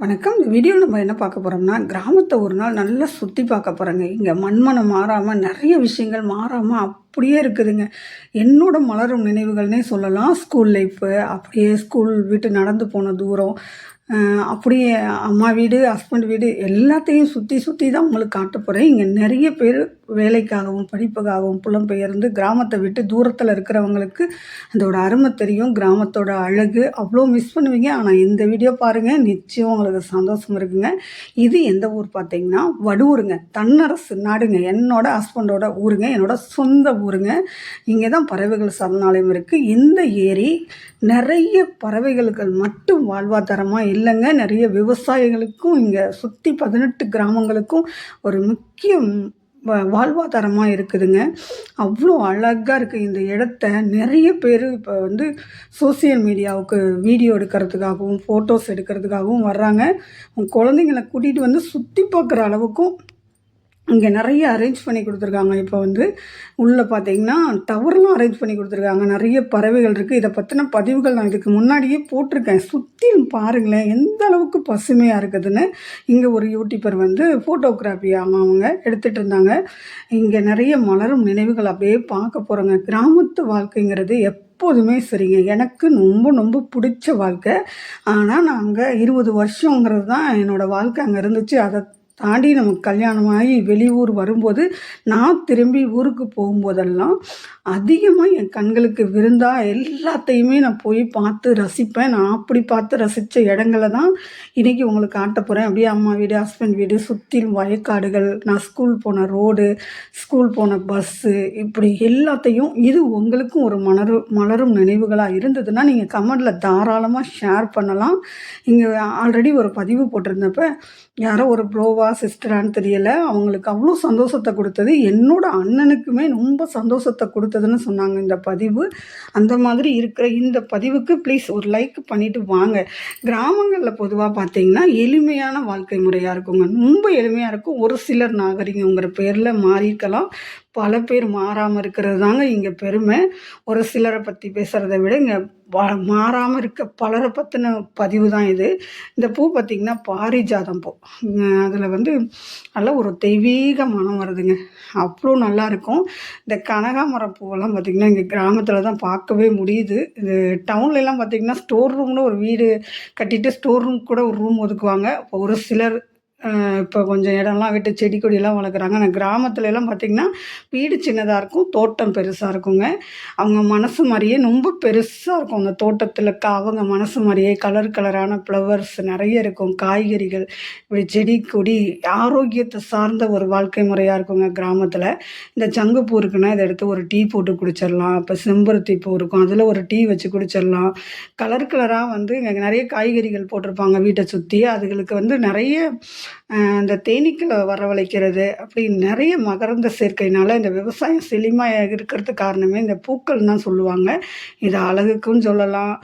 வணக்கம். இந்த வீடியோவில் நம்ம என்ன பார்க்க போகிறோம்னா கிராமத்தை ஒரு நாள் நல்லா சுற்றி பார்க்க போகிறோங்க இங்கே மண்மனம் மாறாமல் நிறைய விஷயங்கள் மாறாமல் அப்படியே இருக்குதுங்க. என்னோட மலரும் நினைவுகள்னே சொல்லலாம். ஸ்கூல் லைஃப்பு அப்படியே ஸ்கூல் விட்டு நடந்து போன தூரம் அப்படியே அம்மா வீடு ஹஸ்பண்ட் வீடு எல்லாத்தையும் சுற்றி சுற்றி தான் உங்களுக்கு காட்ட போகிறேன் இங்கே நிறைய பேர் வேலைக்காகவும் படிப்புக்காகவும் புலம்பெயர்ந்து கிராமத்தை விட்டு தூரத்தில் இருக்கிறவங்களுக்கு அதோட அருமை தெரியும். கிராமத்தோட அழகு. அவ்வளோ மிஸ் பண்ணுவீங்க. ஆனால் இந்த வீடியோ பாருங்கள் நிச்சயம் உங்களுக்கு சந்தோஷம் இருக்குங்க. இது எந்த ஊர் பார்த்தீங்கன்னா வடுவூருங்க. தன்னரசு நாடுங்க. என்னோட ஹஸ்பண்டோட ஊருங்க. என்னோட சொந்த ஊருங்க. இங்கே தான் பறவைகள் சரணாலயம் இருக்குது இந்த ஏரி நிறைய பறவைகளுக்கு மட்டும் வாழ்வாதாரமாக இல்லைங்க. நிறைய விவசாயிகளுக்கும் இங்கே சுற்றி பதினெட்டு கிராமங்களுக்கும் ஒரு முக்கிய வாழ்வாதாரமாக இருக்குதுங்க. அவ்வளோ அழகாக இருக்குது இந்த இடத்த. நிறைய பேர் இப்போ வந்து சோசியல் மீடியாவுக்கு வீடியோ எடுக்கிறதுக்காகவும் ஃபோட்டோஸ் எடுக்கிறதுக்காகவும் வர்றாங்க. குழந்தைங்கள கூட்டிகிட்டு வந்து சுற்றி பார்க்குற அளவுக்கும் இங்கே நிறைய அரேஞ்ச் பண்ணி கொடுத்துருக்காங்க. இப்போ வந்து உள்ளே பார்த்தீங்கன்னா டவர்லாம் அரேஞ்ச் பண்ணி கொடுத்துருக்காங்க. நிறைய பறவைகள் இருக்குது இதை பற்றின பதிவுகள் நான் இதுக்கு முன்னாடியே போட்டிருக்கேன். சுற்றிலும் பாருங்களேன் எந்த அளவுக்கு பசுமையாக இருக்குதுன்னு. இங்கே ஒரு யூடியூபர் வந்து ஃபோட்டோகிராஃபி அவங்க எடுத்துகிட்டு இருந்தாங்க. இங்கே நிறைய மலரும் நினைவுகள் அப்படியே பார்க்க போகிறோங்க கிராமத்து வாழ்க்கைங்கிறது எப் எப்போதுமே சரிங்க. எனக்கு ரொம்ப ரொம்ப பிடிச்ச வாழ்க்கை. ஆனால் நான் அங்கே இருபது வருஷங்கிறது தான் என்னோடய வாழ்க்கை அங்கே இருந்துச்சு. அதை தாண்டி நமக்கு கல்யாணமாகி வெளியூர் வரும்போது நான் திரும்பி ஊருக்கு போகும்போதெல்லாம் அதிகமாக என் கண்களுக்கு விருந்தா எல்லாத்தையுமே நான் போய் பார்த்து ரசிப்பேன். நான் அப்படி பார்த்து ரசித்த இடங்களை தான் இன்றைக்கி உங்களுக்கு காட்ட போகிறேன் அப்படியே அம்மா வீடு ஹஸ்பண்ட் வீடு சுற்றிலும் வயக்காடுகள் நான் ஸ்கூல் போன ரோடு ஸ்கூல் போன பஸ்ஸு இப்படி எல்லாத்தையும் இது உங்களுக்கும் ஒரு மலரும் மலரும் நினைவுகளாக இருந்ததுன்னா நீங்கள் கமெண்டில் தாராளமாக ஷேர் பண்ணலாம். இங்கே ஆல்ரெடி ஒரு பதிவு போட்டிருந்தப்ப யாரோ ஒரு ப்ரோவா சிஸ்டரான்னு தெரியலை. அவங்களுக்கு அவ்வளோ சந்தோஷத்தை கொடுத்தது. என்னோட அண்ணனுக்குமே ரொம்ப சந்தோஷத்தை கொடுத்தது. கொடுத்ததுன்னு சொன்னாங்க இந்த பதிவு. அந்த மாதிரி இருக்கிற இந்த பதிவுக்கு ப்ளீஸ் ஒரு லைக் பண்ணிட்டு வாங்க. கிராமங்களில் பொதுவாக பார்த்தீங்கன்னா எளிமையான வாழ்க்கை முறையாக இருக்குங்க. ரொம்ப எளிமையாக இருக்கும். ஒரு சிலர் நாகரிகங்கிற பேரில் மாறியிருக்கலாம். பல பேர் மாறாமல் இருக்கிறது தாங்க இங்கே பெருமை. ஒரு சிலரை பற்றி பேசுகிறத விட இங்கே மாறாமல் இருக்க பலரை பற்றின பதிவு தான் இது. இந்த பூ பார்த்திங்கன்னா பாரிஜாதம் பூ. அதில் வந்து நல்ல ஒரு தெய்வீக மனம் வருதுங்க. அவ்வளோ நல்லாயிருக்கும் இந்த கனகாமரம் பூவெல்லாம் பார்த்திங்கன்னா இங்கே கிராமத்தில் தான் பார்க்கவே முடியுது. இது டவுன்லலாம் பார்த்திங்கன்னா ஸ்டோர் ரூம்னு ஒரு வீடு கட்டிட்டு ஸ்டோர் ரூம் கூட ஒரு ரூம் ஒதுக்குவாங்க. அப்போ ஒரு சிலர் இப்போ கொஞ்சம் இடம்லாம் விட்டு செடி கொடியெல்லாம் வளர்க்குறாங்க. ஆனால் கிராமத்துல எல்லாம் பார்த்திங்கன்னா வீடு சின்னதாக இருக்கும் தோட்டம் பெருசாக இருக்குங்க. அவங்க மனசு மாதிரியே ரொம்ப பெருசாக இருக்கும். அந்த தோட்டத்தில் க அவங்க மனசு மாதிரியே கலர் கலரான ஃப்ளவர்ஸ் நிறைய இருக்கும். காய்கறிகள் இப்படி செடி கொடி ஆரோக்கியத்தை சார்ந்த ஒரு வாழ்க்கை முறையாக இருக்குங்க கிராமத்தில். இந்த சங்குப்பூ இருக்குன்னா இதை எடுத்து ஒரு டீ போட்டு குடிச்சிடலாம். இப்போ செம்பருத்தி பூ இருக்கும். அதில் ஒரு டீ வச்சு குடிச்சிடலாம். கலர் கலராக வந்து இங்கே நிறைய காய்கறிகள் போட்டிருப்பாங்க வீட்டை சுற்றி அதுகளுக்கு வந்து நிறைய இந்த தேனீக்களை வரவழைக்கிறது அப்படி நிறைய மகரந்த சேர்க்கையினால இந்த விவசாயம் செழிமையாக இருக்கிறதுக்கு காரணமே இந்த பூக்கள் தான் சொல்லுவாங்க. இது அழகுக்கும் சொல்லலாம்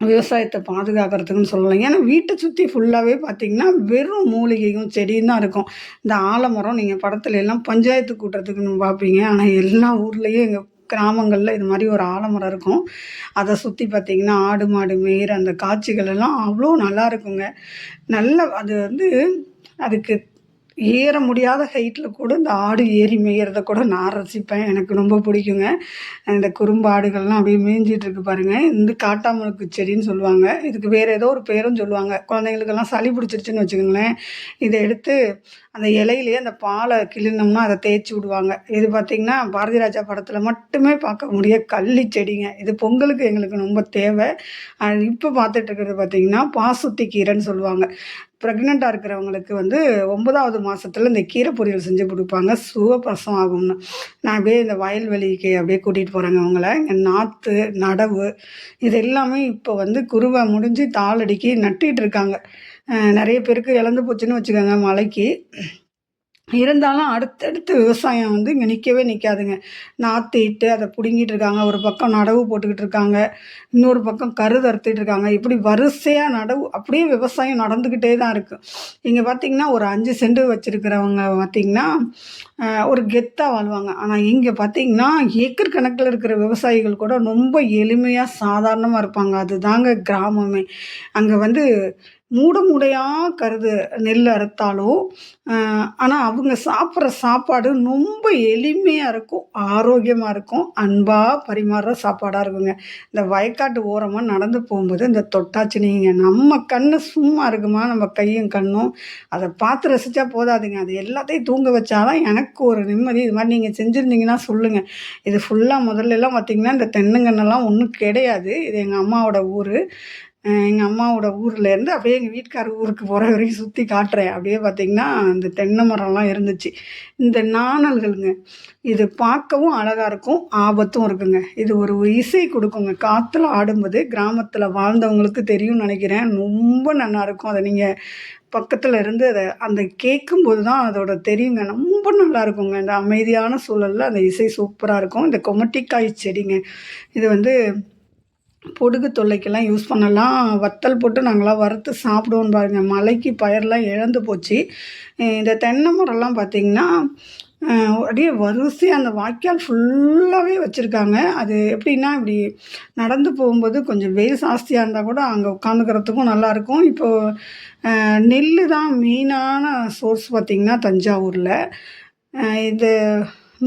விவசாயத்தை பாதுகாக்கிறதுக்குன்னு சொல்லலாம். ஏன்னா வீட்டை சுற்றி ஃபுல்லாகவே பார்த்தீங்கன்னா வெறும் மூலிகையும் செடியும் தான் இருக்கும். இந்த ஆலமரம் நீங்கள் படத்துல எல்லாம் பஞ்சாயத்து கூட்டத்துக்குன்னு பார்ப்பீங்க. ஆனால் எல்லா ஊர்லேயும் எங்கள் கிராமங்களில் இது மாதிரி ஒரு ஆலமரம் இருக்கும். அதை சுற்றி பார்த்தீங்கன்னா ஆடு மாடு மேய்கிற அந்த காட்சிகள் எல்லாம் அவ்வளோ நல்லா இருக்குங்க. நல்ல அது வந்து அதுக்கு ஏற முடியாத ஹைட்டில் கூட இந்த ஆடு ஏறி மேய்கிறத கூட நான் ரசிப்பேன். எனக்கு ரொம்ப பிடிக்குங்க. இந்த குறும்பாடுகள்லாம் அப்படியே மேய்ஞ்சிட்டு இருக்கு பாருங்க. இந்த காட்டாமலுக்கு செடின்னு சொல்லுவாங்க. இதுக்கு வேறு ஏதோ ஒரு பேரும் சொல்லுவாங்க. குழந்தைங்களுக்கெல்லாம் சளி பிடிச்சிருச்சுன்னு வச்சுக்கோங்களேன். இதை எடுத்து அந்த இலையிலேயே அந்த பாலை கிழினோம்னா அதை தேய்ச்சி விடுவாங்க. இது பார்த்திங்கன்னா பாரதிராஜா படத்தில் மட்டுமே பார்க்க முடிய கள்ளி செடிங்க. இது பொங்கலுக்கு எங்களுக்கு ரொம்ப தேவை. இப்போ பார்த்துட்டு இருக்கிறது பார்த்திங்கன்னா பாசுத்தி கீரைன்னு சொல்லுவாங்க. ப்ரெக்னெண்ட்டாக இருக்கிறவங்களுக்கு வந்து ஒன்பதாவது மாதத்துல இந்த கீரை பொரியல் செஞ்சு கொடுப்பாங்க. சுகப்பிரசவம் ஆகும்னு. நான் அப்படியே இந்த வயல்வெளிக்கு அப்படியே கூட்டிகிட்டு போகிறாங்க அவங்கள. இங்கே நாற்று நடவு இது எல்லாமே இப்போ வந்து குருவை முடிஞ்சு தாளடிக்கி நட்டிகிட்டு இருக்காங்க. நிறைய பேருக்கு இழந்து போச்சுன்னு வச்சுக்கோங்க மலைக்கு இருந்தாலும் அடுத்தடுத்து விவசாயம் வந்து இங்கே நிற்கவே நிற்காதுங்க நாற்று இட்டு அதை பிடுங்கிட்டு இருக்காங்க. ஒரு பக்கம் நடவு போட்டுக்கிட்டு இருக்காங்க. இன்னொரு பக்கம் கருது அறுத்துட்டு இருக்காங்க. இப்படி வரிசையாக நடவு அப்படியே விவசாயம் நடந்துக்கிட்டே தான் இருக்குது இங்கே பார்த்தீங்கன்னா ஒரு அஞ்சு செண்டு வச்சுருக்கிறவங்க பார்த்தீங்கன்னா ஒரு கெத்தாக வாழ்வாங்க. ஆனால் இங்கே பார்த்தீங்கன்னா ஏக்கர் கணக்கில் இருக்கிற விவசாயிகள் கூட ரொம்ப எளிமையாக சாதாரணமாக இருப்பாங்க. அதுதாங்க கிராமமே. அங்கே வந்து மூட மூடையாக கருது நெல் அறுத்தாலும் ஆனால் அவங்க சாப்பிட்ற சாப்பாடு ரொம்ப எளிமையாக இருக்கும் ஆரோக்கியமாக இருக்கும் அன்பாக பரிமாறுற சாப்பாடாக இருக்குங்க. இந்த வயக்காட்டு ஓரமாக நடந்து போகும்போது இந்த தொட்டாச்சினிங்க நம்ம கண்ணு சும்மா இருக்குமா? நம்ம கையும் கண்ணும். அதை பார்த்து ரசித்தா போதாதுங்க. அது எல்லாத்தையும் தூங்க வச்சாதான் எனக்கு ஒரு நிம்மதி. இது மாதிரி நீங்கள் செஞ்சுருந்தீங்கன்னா சொல்லுங்கள் இது ஃபுல்லாக முதல்ல எல்லாம் பார்த்தீங்கன்னா இந்த தென்னங்கன்னெல்லாம் ஒன்றும் கிடையாது. இது எங்கள் அம்மாவோட ஊர். எங்கள் அம்மாவோட ஊர்லேருந்து அப்படியே எங்கள் வீட்டுக்கார ஊருக்கு போகிற வரைக்கும் சுற்றி காட்டுறேன். அப்படியே பார்த்தீங்கன்னா இந்த தென்னை மரம்லாம் இருந்துச்சு. இந்த நாணல்களுங்க இது பார்க்கவும் அழகாக இருக்கும் ஆபத்தும் இருக்குங்க. இது ஒரு இசை கொடுக்குங்க. காற்றுல ஆடும்போது கிராமத்தில் வாழ்ந்தவங்களுக்கு தெரியும்னு நினைக்கிறேன். ரொம்ப நல்லாயிருக்கும் அதை நீங்கள் பக்கத்தில் இருந்து அதை அந்த கேட்கும்போது தான் அதோட தெரியுங்க. ரொம்ப நல்லா இருக்குங்க. இந்த அமைதியான சூழலில் அந்த இசை சூப்பராக இருக்கும். இந்த கொமட்டிக்காய் செடிங்க இது வந்து பொடுகு தொல்லைக்கெல்லாம் யூஸ் பண்ணலாம். வத்தல் போட்டு நாங்களாம் வறுத்து சாப்பிடுவோம் பாருங்கள் மலைக்கு பயிரெலாம் இழந்து போச்சு. இந்த தென்னை மரம்லாம் பார்த்திங்கன்னா அப்படியே வரிசையாக அந்த வாய்க்கால் ஃபுல்லாகவே வச்சுருக்காங்க. அது எப்படின்னா இப்படி நடந்து போகும்போது கொஞ்சம் வெயில் ஜாஸ்தியாக இருந்தால் கூட அங்கே உட்காந்துக்கிறதுக்கும் நல்லாயிருக்கும் இப்போது நெல் தான் மெயினான சோர்ஸ் பார்த்திங்கன்னா தஞ்சாவூரில். இது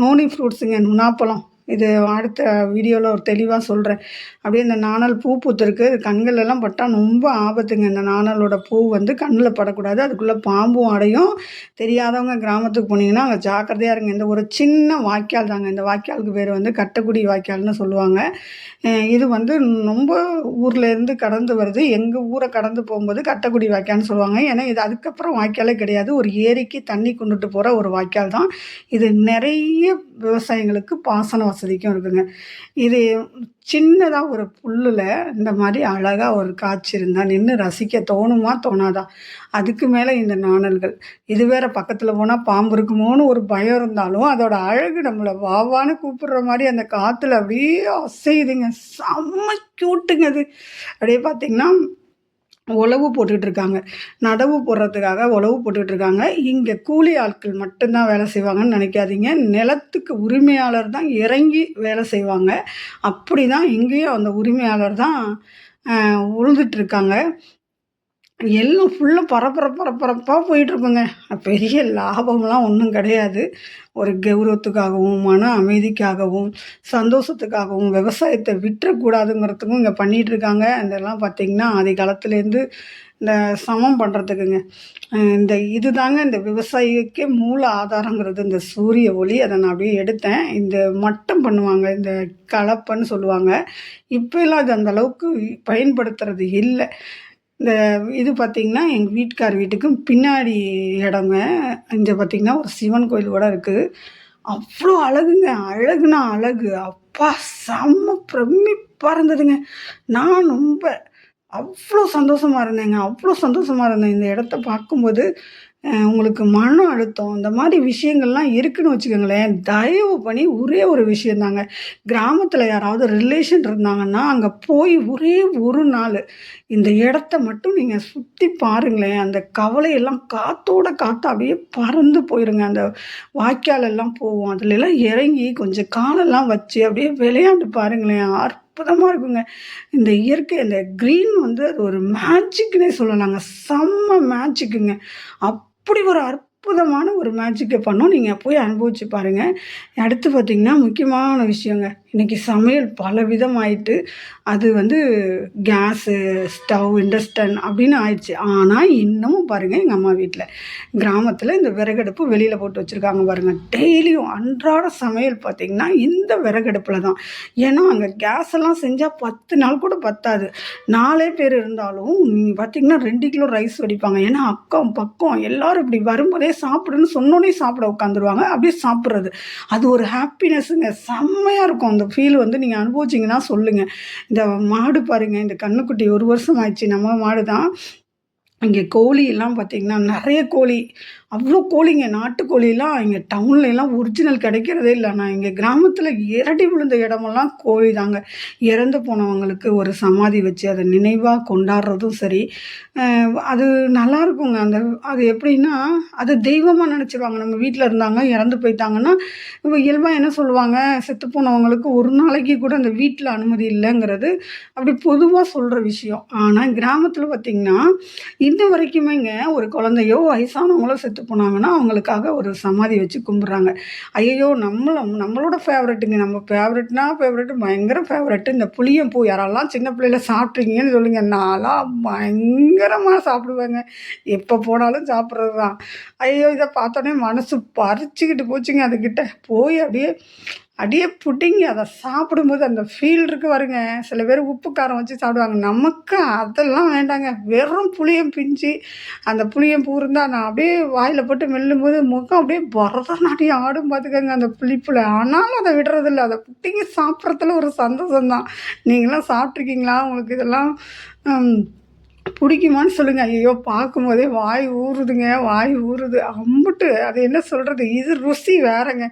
நோனி ஃப்ரூட்ஸுங்க நுணாப்பழம் இது அடுத்த வீடியோவில் ஒரு தெளிவாக சொல்கிறேன் அப்படியே இந்த நாணல் பூ பூத்துருக்கு. கண்களெல்லாம் பட்டால் ரொம்ப ஆபத்துங்க. இந்த நாணலோட பூ வந்து கண்ணில் படக்கூடாது. அதுக்குள்ளே பாம்பும் அடையும். தெரியாதவங்க கிராமத்துக்கு போனீங்கன்னா அங்கே ஜாக்கிரதையாக இருங்க. இந்த ஒரு சின்ன வாய்க்கால் தாங்க. இந்த வாய்க்காலுக்கு பேர் வந்து கட்டக்குடி வாய்க்கால்னு சொல்லுவாங்க. இது வந்து ரொம்ப ஊர்லேருந்து கடந்து வருது. எங்கள் ஊரை கடந்து போகும்போது கட்டக்குடி வாய்க்கால்னு சொல்லுவாங்க. ஏன்னா இது அதுக்கப்புறம் வாய்க்காலே கிடையாது. ஒரு ஏரிக்கு தண்ணி கொண்டுட்டு போகிற ஒரு வாய்க்கால் தான். இது நிறைய விவசாயிங்களுக்கு பாசன வசதிக்கும் இருக்குங்க. இது சின்னதாக ஒரு புல்லில் இந்த மாதிரி அழகாக ஒரு காட்சி இருந்தால் நின்று ரசிக்க தோணுமா தோணாதா? அதுக்கு மேலே இந்த நாணல்கள். இது வேற பக்கத்தில் போனால் பாம்பு இருக்குமோன்னு ஒரு பயம் இருந்தாலும் அதோட அழகு நம்மளை வாவான்னு கூப்பிடுற மாதிரி அந்த காற்றுல அப்படியே அசையுதுங்க. செம்ம கியூட்டுங்க அது. அப்படியே பார்த்திங்கன்னா உழவு போட்டுட்ருக்காங்க நடவு போடுறதுக்காக உழவு போட்டுட்ருக்காங்க இங்கே கூலி ஆட்கள் மட்டும்தான் வேலை செய்வாங்கன்னு நினைக்காதீங்க. நிலத்துக்கு உரிமையாளர் தான் இறங்கி வேலை செய்வாங்க. அப்படி தான் இங்கேயும் அந்த உரிமையாளர் தான் உழுதுட்ருக்காங்க எல்லாம் ஃபுல்லாக பரபர பரபரப்பாக போயிட்டுருக்குங்க. பெரிய லாபம்லாம் ஒன்றும் கிடையாது. ஒரு கௌரவத்துக்காகவும் மன அமைதிக்காகவும் சந்தோஷத்துக்காகவும் விவசாயத்தை விட்டுறக்கூடாதுங்கிறதுக்கும் இங்கே பண்ணிகிட்ருக்காங்க இதெல்லாம் பார்த்திங்கன்னா ஆதி காலத்துலேருந்து இந்த சமம் பண்ணுறதுக்குங்க இந்த இது தாங்க இந்த விவசாயிக்கே மூல ஆதாரங்கிறது. இந்த சூரிய ஒளி அதை நான் அப்படியே எடுத்தேன். இந்த மட்டம் பண்ணுவாங்க இந்த கலப்பைன்னு சொல்லுவாங்க. இப்போ எல்லாம் அது அந்த அளவுக்கு பயன்படுத்துறது இல்லை. இந்த இது பார்த்திங்கன்னா எங்கள் வீட்டுக்கார் வீட்டுக்கும் பின்னாடி இடங்க. இங்கே பார்த்திங்கன்னா ஒரு சிவன் கோயில் கூட இருக்குது. அவ்வளோ அழகுங்க. அழகுனா அழகு. அப்பா செம்ம பிரமிப்பாக இருந்ததுங்க. நான் ரொம்ப அவ்வளோ சந்தோஷமாக இருந்தேங்க. அவ்வளோ சந்தோஷமாக இருந்தேன். இந்த இடத்த பார்க்கும்போது உங்களுக்கு மன அழுத்தம் இந்த மாதிரி விஷயங்கள்லாம் இருக்குன்னு வச்சுக்கோங்களேன் தயவு பண்ணி ஒரே ஒரு விஷயந்தாங்க கிராமத்தில் யாராவது ரிலேஷன் இருந்தாங்கன்னா அங்கே போய் ஒரே ஒரு நாள் இந்த இடத்த மட்டும் நீங்கள் சுற்றி பாருங்களேன். அந்த கவலையெல்லாம் காற்றோட காற்று அப்படியே பறந்து போயிருங்க. அந்த வாய்க்காலெல்லாம் போவோம் அதுலலாம் இறங்கி கொஞ்சம் காலெல்லாம் வச்சு அப்படியே விளையாண்டு பாருங்களேன். அற்புதமாக இருக்குங்க. இந்த இயற்கை இந்த க்ரீன் வந்து அது ஒரு மேஜிக்னே சொல்லலாங்க. செம்ம மேஜிக்குங்க அப் அப்படி ஒரு அற்புதமான ஒரு மேஜிக்கை பண்ணோம். நீங்கள் போய் அனுபவிச்சு பாருங்கள் அடுத்து பார்த்திங்கன்னா முக்கியமான விஷயங்க. இன்றைக்கி சமையல் பல விதம் ஆயிட்டு அது வந்து கேஸு ஸ்டவ் இண்டஸ்டன் அப்படின்னு ஆயிடுச்சு. ஆனால் இன்னமும் பாருங்கள் எங்கள் அம்மா வீட்டில் கிராமத்தில் இந்த விறகடுப்பு வெளியில் போட்டு வச்சுருக்காங்க பாருங்கள் டெய்லியும் அன்றாட சமையல் பார்த்திங்கன்னா இந்த விறகடுப்பில் தான். ஏன்னா அங்கே கேஸ் எல்லாம் செஞ்சால் பத்து நாள் கூட பத்தாது. நாலே பேர் இருந்தாலும் நீங்கள் பார்த்திங்கன்னா ரெண்டு கிலோ ரைஸ் வடிப்பாங்க. ஏன்னா அக்கம் பக்கம் எல்லோரும் இப்படி வரும்போதே சாப்பிடுன்னு சொன்னோன்னே சாப்பிட உட்காந்துருவாங்க. அப்படியே சாப்பிட்றது. அது ஒரு ஹாப்பினஸ்ஸுங்க. செம்மையாக இருக்கும் அந்த அந்த ஃபீல் வந்து நீங்கள் அனுபவிச்சிங்கன்னா சொல்லுங்கள் இந்த மாடு பாருங்கள் இந்த கண்ணுக்குட்டி ஒரு வருஷம் ஆயிடுச்சு. நம்ம மாடு தான். இங்கே கோழி எல்லாம் பார்த்திங்கன்னா நிறைய கோழி அவ்வளோ கோழிங்க நாட்டுக்கோழிலாம் இங்கே டவுன்லலாம் ஒரிஜினல் கிடைக்கிறதே இல்லை. நான் இங்கே கிராமத்தில் இரடி விழுந்த இடமெல்லாம் கோழி தாங்க. இறந்து போனவங்களுக்கு ஒரு சமாதி வச்சு அதை நினைவாக கொண்டாடுறதும் சரி. அது நல்லா இருக்குங்க. அந்த அது எப்படின்னா அது தெய்வமாக நினச்சிருவாங்க. நம்ம வீட்டில் இருந்தாங்க இறந்து போயிட்டாங்கன்னா இப்போ இயல்பாக என்ன சொல்லுவாங்க? செத்து போனவங்களுக்கு ஒரு நாளைக்கு கூட அந்த வீட்டில் அனுமதி இல்லைங்கிறது அப்படி பொதுவாக சொல்கிற விஷயம். ஆனால் கிராமத்தில் பார்த்திங்கன்னா இன்ன வரைக்குமேங்க ஒரு குழந்தையோ வயசானவங்களோ செத்து போனாங்கன்னா அவங்களுக்காக ஒரு சமாதி வச்சு கும்பிட்றாங்க. ஐயையோ நம்மளும் நம்மளோட ஃபேவரெட்டுங்க நம்ம ஃபேவரெட்னா ஃபேவரெட்டு பயங்கர ஃபேவரெட்டு இந்த புளியம்பூ யாரெல்லாம் சின்ன பிள்ளையில சாப்பிட்றீங்கன்னு சொல்லுங்க. நான்லாம் பயங்கரமாக சாப்பிடுவேங்க. எப்போ போனாலும் சாப்பிட்றது தான் ஐயோ இதை பார்த்தோன்னே மனசு பறிச்சுக்கிட்டு போச்சுங்க. அதுக்கிட்ட போய் அப்படியே அப்படியே புட்டிங்க அதை சாப்பிடும்போது அந்த ஃபீல் இருக்கு பாருங்க. சில பேர் உப்பு காரம் வச்சு சாப்பிடுவாங்க. நமக்கு அதெல்லாம் வேண்டாங்க. வெறும் புளியம் பிஞ்சு அந்த புளியம் பூ இருந்தால் நான் அப்படியே வாயில் போட்டு மெல்லும்போது முகம் அப்படியே பரதநாட்டியம் ஆடும் பார்த்துக்கோங்க அந்த புளிப்பில். ஆனாலும் அதை விடுறதில்ல. அதை புட்டிங்க சாப்பிட்றதுல ஒரு சந்தோஷம் தான் நீங்களாம் சாப்பிட்ருக்கீங்களா உங்களுக்கு இதெல்லாம் பிடிக்குமான்னு சொல்லுங்கள் ஐயோ பார்க்கும்போதே வாய் ஊறுதுங்க வாய் ஊறுது. அம்பிட்டு அது என்ன சொல்கிறது இது ருசி வேறங்க.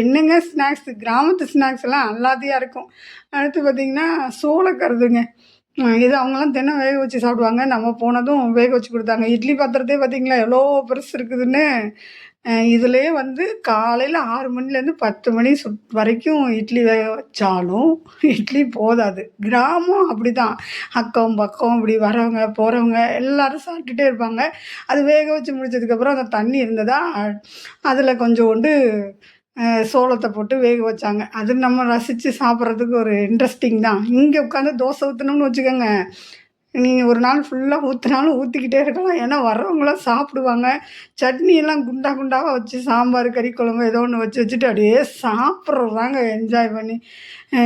என்னங்க ஸ்நாக்ஸ்? கிராமத்து ஸ்நாக்ஸ் எல்லாம் அல்லாதையாக இருக்கும். அடுத்து பார்த்திங்கன்னா சோளக்கருதுங்க. இது அவங்களாம் தினம் வேக வச்சு சாப்பிடுவாங்க. நம்ம போனதும் வேக வச்சு கொடுத்தாங்க. இட்லி பாத்திரத்தே பார்த்திங்களா எவ்வளோ பெருசு இருக்குதுன்னு. இதிலே வந்து காலையில் ஆறு மணிலேருந்து பத்து மணி சுட் வரைக்கும் இட்லி வேக வச்சாலும் இட்லி போதாது. கிராமம் அப்படி தான் அக்கம் பக்கம் இப்படி வரவங்க போகிறவங்க எல்லோரும் சாப்பிட்டுட்டே இருப்பாங்க. அது வேக வச்சு முடிச்சதுக்கப்புறம் அந்த தண்ணி இருந்ததா அதில் கொஞ்சோண்டு சோளத்தை போட்டு வேக வச்சாங்க. அது நம்ம ரசித்து சாப்பிட்றதுக்கு ஒரு இன்ட்ரெஸ்டிங் தான். இங்கே உட்காந்து தோசை ஊற்றணும்னு வச்சுக்கோங்க. நீங்கள் ஒரு நாள் ஃபுல்லாக ஊற்றினாலும் ஊற்றிக்கிட்டே இருக்கலாம். ஏன்னா வர்றவங்களாம் சாப்பிடுவாங்க. சட்னியெல்லாம் குண்டா குண்டாவாக வச்சு சாம்பார் கறி குழம்பு ஏதோ ஒன்று வச்சு வச்சுட்டு அப்படியே சாப்பிட்றதாங்க என்ஜாய் பண்ணி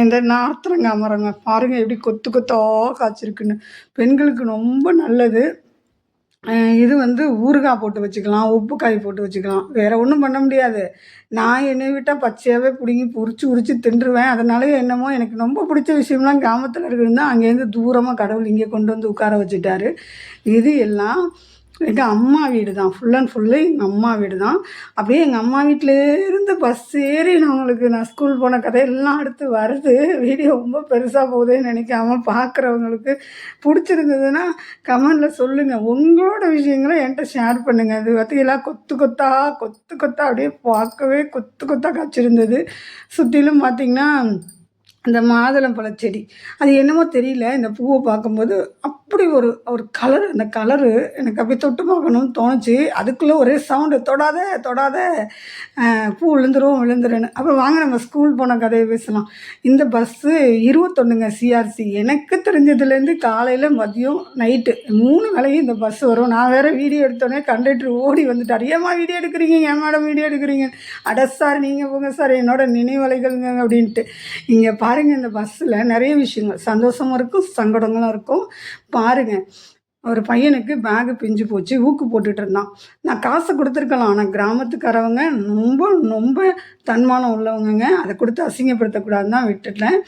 இந்த நாத்திரங்காய் மரங்க பாருங்கள் எப்படி கொத்து கொத்தோ காய்ச்சிருக்குன்னு. பெண்களுக்கு ரொம்ப நல்லது. இது வந்து ஊறுகாய் போட்டு வச்சுக்கலாம் உப்புக்காய் போட்டு வச்சுக்கலாம். வேறு ஒன்றும் பண்ண முடியாது. நான் என்னை விட்டால் பச்சையாகவே பிடுங்கி உரிச்சு உரிச்சு தின்றுவேன். அதனால என்னமோ எனக்கு ரொம்ப பிடிச்ச விஷயம்லாம் கிராமத்தில் இருக்குதுன்னா அங்கேருந்து தூரமாக கடவுள் இங்கே கொண்டு வந்து உட்கார வச்சுட்டாரு. இது எல்லாம் எங்கள் அம்மா வீடு தான் ஃபுல் அண்ட் ஃபுல்லு எங்கள் அம்மா வீடு தான் அப்படியே எங்கள் அம்மா வீட்டிலேருந்து பஸ் ஏறி நான் உங்களுக்கு நான் ஸ்கூல் போன கதையெல்லாம் அடுத்து வருது. வீடியோ ரொம்ப பெருசாக போகுதுன்னு நினைக்காம பார்க்குறவங்களுக்கு பிடிச்சிருந்ததுன்னா கமெண்டில் சொல்லுங்கள் உங்களோட விஷயங்களை என்கிட்ட ஷேர் பண்ணுங்கள் அது பார்த்தீங்களா கொத்து கொத்தா கொத்து கொத்தா அப்படியே பார்க்கவே கொத்து கொத்தா காய்ச்சிருந்தது. சுற்றிலும் பார்த்தீங்கன்னா இந்த மாதுளம்பழ செடி. அது என்னமோ தெரியல. இந்த பூவை பார்க்கும்போது அப்படி ஒரு ஒரு கலர் அந்த கலரு எனக்கு அப்படியே தொட்டு பார்க்கணும்னு தோணுச்சு. அதுக்குள்ளே ஒரே சவுண்டு தொடாத தொடாத பூ விழுந்துரும் விழுந்துருன்னு. அப்புறம் வாங்க நம்ம ஸ்கூல் போன கதையை பேசலாம். இந்த பஸ்ஸு இருபத்தொன்னுங்க சிஆர்சி எனக்கு தெரிஞ்சதுலேருந்து காலையில் மதியம் நைட்டு மூணு வேளையும் இந்த பஸ் வரும். நான் வேறு வீடியோ எடுத்தோடனே கண்டக்டர் ஓடி வந்துட்டார். ஏம்மா வீடியோ எடுக்கிறீங்க? ஏன் மேடம் வீடியோ எடுக்கிறீங்க அட சார் நீங்கள் போங்க சார் என்னோட நினைவலைகள்ங்க அப்படின்ட்டு. இங்கே பாருங்கள் இந்த பஸ்ஸில் நிறைய விஷயங்கள். சந்தோஷமும் இருக்கும் சங்கடங்களும் இருக்கும். பாருங்கள் ஒரு பையனுக்கு பேகு பிஞ்சு போச்சு ஊக்கு போட்டுட்டு இருந்தான். நான் காசு கொடுத்துருக்கலாம் ஆனால் கிராமத்துக்காரவங்க ரொம்ப ரொம்ப தன்மானம் உள்ளவங்கங்க. அதை கொடுத்து அசிங்கப்படுத்தக்கூடாதுன்னு தான் விட்டுட்டேன்.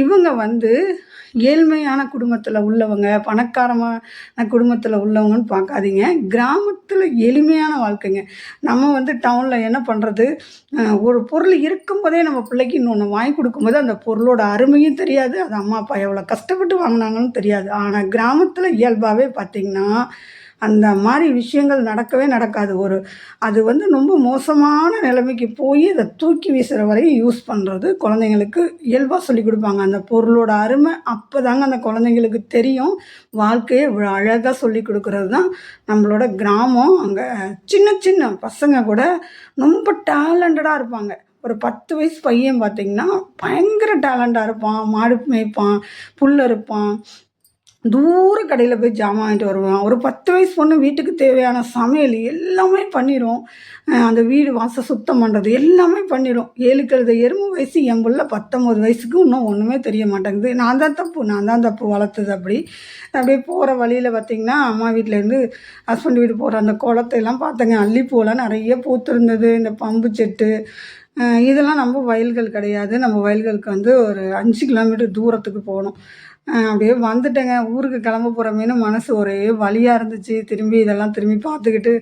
இவங்க வந்து ஏழ்மையான குடும்பத்தில் உள்ளவங்க பணக்காரமான குடும்பத்தில் உள்ளவங்கன்னு பார்க்காதீங்க. கிராமத்தில் எளிமையான வாழ்க்கைங்க. நம்ம வந்து டவுனில் என்ன பண்ணுறது ஒரு பொருள் இருக்கும்போதே நம்ம பிள்ளைக்கு இன்னொன்று வாங்கி கொடுக்கும்போது அந்த பொருளோட அருமையும் தெரியாது. அது அம்மா அப்பா எவ்வளோ கஷ்டப்பட்டு வாங்கினாங்கன்னு தெரியாது. ஆனால் கிராமத்தில் இயல்பாகவே பார்த்திங்கன்னா அந்த மாதிரி விஷயங்கள் நடக்கவே நடக்காது. ஒரு அது வந்து ரொம்ப மோசமான நிலைமைக்கு போய் அதை தூக்கி வீசுகிற வரையும் யூஸ் பண்ணுறது குழந்தைங்களுக்கு இயல்பாக சொல்லி கொடுப்பாங்க. அந்த பொருளோட அருமை அப்போ தாங்க அந்த குழந்தைங்களுக்கு தெரியும். வாழ்க்கையை இவ்வளோ அழகாக சொல்லி கொடுக்கறது தான் நம்மளோட கிராமம். அங்கே சின்ன சின்ன பசங்க கூட ரொம்ப டேலண்டடாக இருப்பாங்க. ஒரு பத்து வயசு பையன் பார்த்தீங்கன்னா பயங்கர டேலண்டாக இருப்பான். மாடு மேய்ப்பான் புல் அறுப்பான். தூர கடையில் போய் ஜாமான் வாங்கிட்டு வருவோம் ஒரு பத்து வயசு பொண்ணு வீட்டுக்கு தேவையான சமையல் எல்லாமே பண்ணிடும் அந்த வீடு வாசல் சுத்தம் பண்ணுறது எல்லாமே பண்ணிடும் ஏழுக்கிறது எறும்பு வயசு என் பிள்ளை பத்தொம்பது வயசுக்கு இன்னும் ஒன்றுமே தெரிய மாட்டேங்குது. நான் தான் தப்பு நான் தான் தப்பு வளர்த்தது அப்படி. அப்படியே போகிற வழியில் பார்த்திங்கன்னா அம்மா வீட்டிலேருந்து ஹஸ்பண்ட் வீடு போகிற அந்த குளத்தையெல்லாம் பார்த்தேங்க அள்ளிப்பூலாம் நிறைய பூத்திருந்தது. இந்த பம்பு செட்டு இதெல்லாம் நம்ம வயல்கள் கிடையாது. நம்ம வயல்களுக்கு வந்து ஒரு அஞ்சு கிலோமீட்டர் தூரத்துக்கு போகணும். அப்படியே வந்துட்டேங்க. ஊருக்கு கிளம்ப போகிறமேனு மனசு ஒரே வலியாக இருந்துச்சு. திரும்பி இதெல்லாம் திரும்பி பார்த்துக்கிட்டு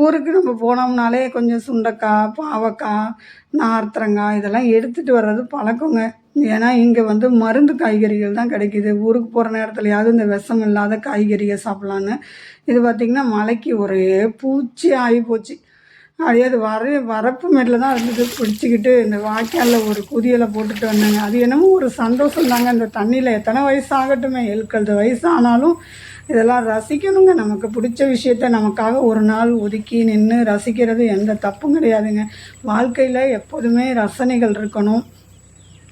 ஊருக்கு நம்ம போனோம்னாலே கொஞ்சம் சுண்டக்காய் பாவக்காய் நார்த்தரங்காய் இதெல்லாம் எடுத்துகிட்டு வர்றது பழக்கங்க. ஏன்னா இங்கே வந்து மருந்து காய்கறிகள் தான் கிடைக்கிது. ஊருக்கு போகிற நேரத்துலையாவது இந்த விஷம் இல்லாத காய்கறிகள் சாப்பிட்லான்னு. இது பார்த்திங்கன்னா மலைக்கு ஒரே பூச்சி ஆகி போச்சு. அப்படியே அது வர வரப்பு மேட்டில் தான் இருந்தது. பிடிச்சிக்கிட்டு இந்த வாய்க்காலில் ஒரு குதியலை போட்டுட்டு வந்தாங்க. அது என்னமோ ஒரு சந்தோஷம் தாங்க. இந்த தண்ணியில் எத்தனை வயசு ஆகட்டுமே. எழுக்கிறது வயசு ஆனாலும் இதெல்லாம் ரசிக்கணுங்க. நமக்கு பிடிச்ச விஷயத்த நமக்காக ஒரு நாள் ஒதுக்கி நின்று ரசிக்கிறது எந்த தப்பும் கிடையாதுங்க. வாழ்க்கையில் எப்போதுமே ரசனைகள் இருக்கணும்.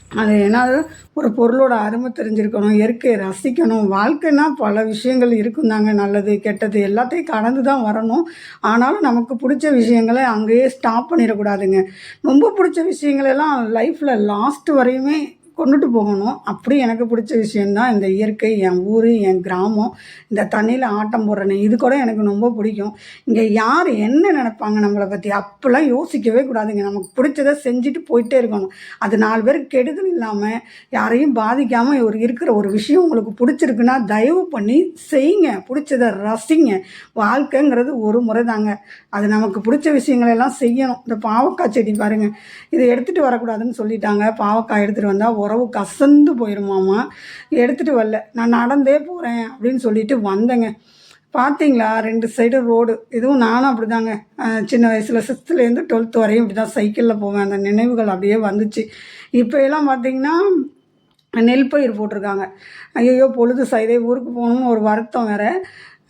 அது ஏன்னா ஒரு பொருளோட அருமை தெரிஞ்சிருக்கணும் இயற்கையை ரசிக்கணும். வாழ்க்கைன்னா பல விஷயங்கள் இருக்கும் தாங்க நல்லது கெட்டது எல்லாத்தையும் கடந்து தான் வரணும். ஆனாலும் நமக்கு பிடிச்ச விஷயங்களை அங்கேயே ஸ்டாப் பண்ணிடக்கூடாதுங்க. ரொம்ப பிடிச்ச விஷயங்களெல்லாம் லைஃப்பில் லாஸ்ட் வரையுமே கொண்டுட்டு போகணும். அப்படி எனக்கு பிடிச்ச விஷயந்தான் இந்த இயற்கை என் ஊர் என் கிராமம். இந்த தண்ணியில் ஆட்டம் போடுறேன்னு இது கூட எனக்கு ரொம்ப பிடிக்கும். இங்கே யார் என்ன நினைப்பாங்க நம்மளை பற்றி அப்போல்லாம் யோசிக்கவே கூடாதுங்க. நமக்கு பிடிச்சதை செஞ்சுட்டு போயிட்டே இருக்கணும். அது நாலு பேருக்கு கெடுதல் இல்லாமல் யாரையும் பாதிக்காமல் ஒரு இருக்கிற ஒரு விஷயம் உங்களுக்கு பிடிச்சிருக்குன்னா தயவு பண்ணி செய்யுங்க. பிடிச்சதை ரசிங்க. வாழ்க்கைங்கிறது ஒரு முறை தாங்க அது நமக்கு பிடிச்ச விஷயங்களெல்லாம் செய்யணும். இந்த பாவக்காய் செடி பாருங்கள் இதை எடுத்துகிட்டு வரக்கூடாதுன்னு சொல்லிட்டாங்க. பாவக்காய் எடுத்துகிட்டு வந்தால் உறவு கசந்து போயிருமாமா? எடுத்துகிட்டு வரல. நான் நடந்தே போகிறேன் அப்படின்னு சொல்லிட்டு வந்தேங்க. பார்த்தீங்களா ரெண்டு சைடு ரோடு இதுவும் நானும் அப்படி தாங்க சின்ன வயசில் சிக்ஸ்த்துலேருந்து டுவெல்த்து வரையும் இப்படி தான் சைக்கிளில் போவேன். அந்த நினைவுகள் அப்படியே வந்துச்சு. இப்போ எல்லாம் பார்த்தீங்கன்னா நெல் பயிர் போட்டிருக்காங்க. ஐயோ பொழுது சைதே ஊருக்கு போகணும்னு ஒரு வருத்தம் வேறு.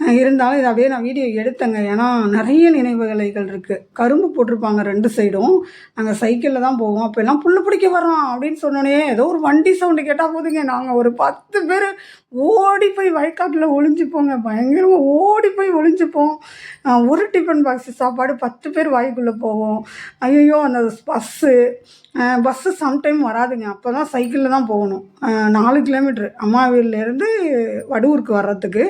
இருந்தாலும் இதை அப்படியே நான் வீடியோ எடுத்தேங்க. ஏன்னா நிறைய நினைவுகளைகள் இருக்குது கரும்பு போட்டிருப்பாங்க ரெண்டு சைடும். நாங்கள் சைக்கிளில் தான் போவோம். அப்போ எல்லாம் புல்லு பிடிக்க வரோம் அப்படின்னு சொன்னோன்னே ஏதோ ஒரு வண்டி சவுண்டு கேட்டால் போதுங்க. நாங்கள் ஒரு பத்து பேர் ஓடி போய் வயக்காட்டில் ஒளிஞ்சுப்போங்க. பயங்கரமாக ஓடி போய் ஒளிஞ்சுப்போம். ஒரு டிஃபன் பாக்ஸ் சாப்பாடு பத்து பேர் வாய்க்குள்ளே போவோம். ஐயோ அந்த பஸ்ஸு பஸ்ஸு சம்டைம் வராதுங்க. அப்போ தான் சைக்கிளில் தான் போகணும். நாலு கிலோமீட்ரு அம்மாவிலேருந்து வடுவூருக்கு வர்றதுக்கு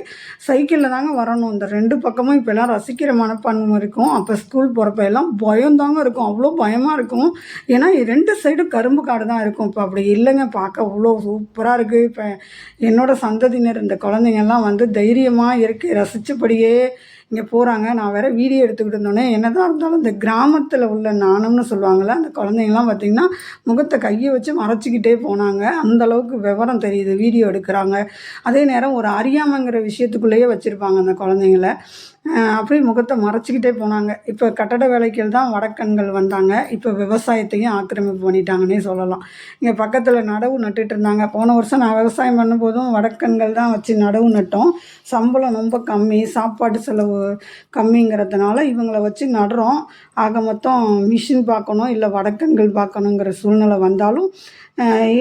சைக்கிளில் தாங்க வரணும். இந்த ரெண்டு பக்கமும் இப்போல்லாம் ரசிக்கிற மனப்பான்மை இருக்கும். அப்போ ஸ்கூல் போகிறப்ப எல்லாம் பயந்தாங்க இருக்கும். அவ்வளோ பயமாக இருக்கும். ஏன்னா ரெண்டு சைடும் கரும்பு காடு தான் இருக்கும். இப்போ அப்படி இல்லைங்க. பார்க்க அவ்வளோ சூப்பராக இருக்குது இப்போ என்னோடய சந்ததியினர் இந்த குழந்தைங்கள்லாம் வந்து தைரியமாக இருக்கு ரசித்தபடியே இங்கே போகிறாங்க நான் வேறு வீடியோ எடுத்துக்கிட்டு இருந்தோன்னே என்னதான் இருந்தாலும் இந்த கிராமத்தில் உள்ள நாணம்னு சொல்லுவாங்கள்ல அந்த குழந்தைங்கலாம் பார்த்திங்கன்னா முகத்தை கையை வச்சு மறைச்சிக்கிட்டே போனாங்க. அந்தளவுக்கு விவரம் தெரியுது வீடியோ எடுக்கிறாங்க. அதே நேரம் ஒரு அறியாமைங்கிற விஷயத்துக்குள்ளேயே வச்சுருப்பாங்க அந்த குழந்தைங்கள. அப்படியே முகத்தை மறைச்சிக்கிட்டே போனாங்க. இப்போ கட்டட வேலைக்கு தான் வடக்கன்கள் வந்தாங்க. இப்போ விவசாயத்தையும் ஆக்கிரமிப்பு பண்ணிட்டாங்கன்னே சொல்லலாம். இங்கே பக்கத்தில் நடவு நட்டுட்டு இருந்தாங்க. போன வருஷம் நான் விவசாயம் பண்ணும்போதும் வடக்கன்கள் தான் வச்சு நடவு நட்டோம். சம்பளம் ரொம்ப கம்மி சாப்பாடு செலவு கம்மிங்கிறதுனால இவங்கள வச்சு நடுறோம். ஆக மொத்தம் மிஷின் பார்க்கணும் இல்லை வடக்கன்கள் பார்க்கணுங்கிற சூழ்நிலை வந்தாலும்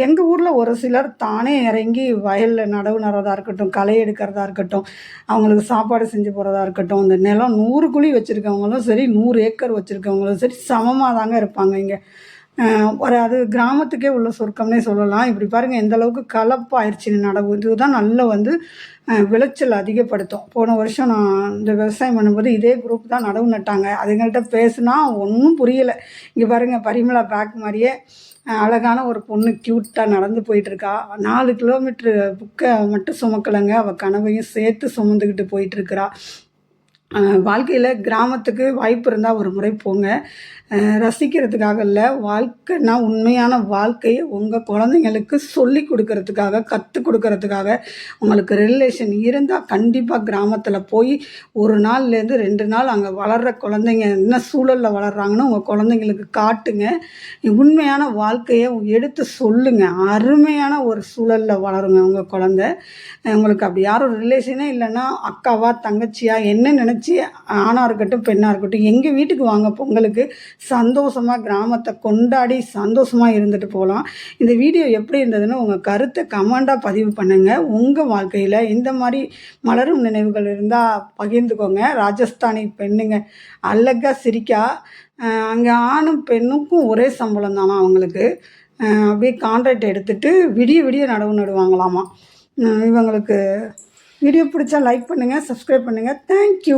எங்கள் ஊரில் ஒரு சிலர் தானே இறங்கி வயலில் நடவு நடுறதா இருக்கட்டும் களை எடுக்கிறதா இருக்கட்டும் அவங்களுக்கு சாப்பாடு செஞ்சு போகிறதா இருக்கட்டும் இந்த நிலம் நூறு குழி வச்சுருக்கவங்களும் சரி நூறு ஏக்கர் வச்சுருக்கவங்களும் சரி சமமாக தாங்க இருப்பாங்க இங்கே. ஒரு அது கிராமத்துக்கே உள்ள சொர்க்கம்னே சொல்லலாம். இப்படி பாருங்கள் எந்த அளவுக்கு கலப்பாயிருச்சு நடவு. இதுதான் நல்ல வந்து விளைச்சல் அதிகப்படுத்தும். போன வருஷம் நான் இந்த விவசாயம் பண்ணும்போது இதே குரூப் தான் நடவு நட்டாங்க. அதுங்கள்ட்ட பேசுனா ஒன்றும் புரியலை. இங்கே பாருங்கள் பரிமளா பேக் மாதிரியே அழகான ஒரு பொண்ணு க்யூட்டாக நடந்து போயிட்டுருக்கா. நாலு கிலோமீட்ரு புக்கை மட்டும் சுமக்கலைங்க. அவள் கனவையும் சேர்த்து சுமந்துக்கிட்டு போயிட்டுருக்குறா. வாழ்க்கையில் கிராமத்துக்கு வாய்ப்பு இருந்தால் ஒரு முறை போங்க. ரசிக்கிறதுக்காக இல்லை வாழ்க்கைனா உண்மையான வாழ்க்கையை உங்கள் குழந்தைங்களுக்கு சொல்லி கொடுக்கறதுக்காக கற்றுக் கொடுக்கறதுக்காக உங்களுக்கு ரிலேஷன் இருந்தால் கண்டிப்பாக கிராமத்தில் போய் ஒரு நாள்லேருந்து ரெண்டு நாள் அங்கே வளர்கிற குழந்தைங்க என்ன சூழலில் வளர்கிறாங்கன்னு உங்கள் குழந்தைங்களுக்கு காட்டுங்க. உண்மையான வாழ்க்கையை எடுத்து சொல்லுங்கள் அருமையான ஒரு சூழலில் வளருங்க உங்கள் குழந்த. உங்களுக்கு அப்படி யாரும் ரிலேஷனே இல்லைன்னா அக்காவா தங்கச்சியா என்ன நினச்சி ஆணாக இருக்கட்டும் பெண்ணாக இருக்கட்டும் எங்கள் வீட்டுக்கு வாங்க பொங்கலுக்கு சந்தோஷமாக கிராமத்தை கொண்டாடி சந்தோஷமாக இருந்துட்டு போகலாம். இந்த வீடியோ எப்படி இருந்ததுன்னு உங்கள் கருத்தை கமெண்டாக பதிவு பண்ணுங்கள் உங்கள் வாழ்க்கையில் இந்த மாதிரி மலரும் நினைவுகள் இருந்தால் பகிர்ந்துக்கோங்க. ராஜஸ்தானி பெண்ணுங்க அழகாக சிரிக்கா. அங்கே ஆணும் பெண்ணுக்கும் ஒரே சம்பளம் தானா அவங்களுக்கு. அப்படியே கான்ட்ராக்ட் எடுத்துகிட்டு விடிய விடிய நடவு நடுவாங்களாமா. இவங்களுக்கு வீடியோ பிடிச்சா லைக் பண்ணுங்கள் சப்ஸ்கிரைப் பண்ணுங்கள் தேங்க்யூ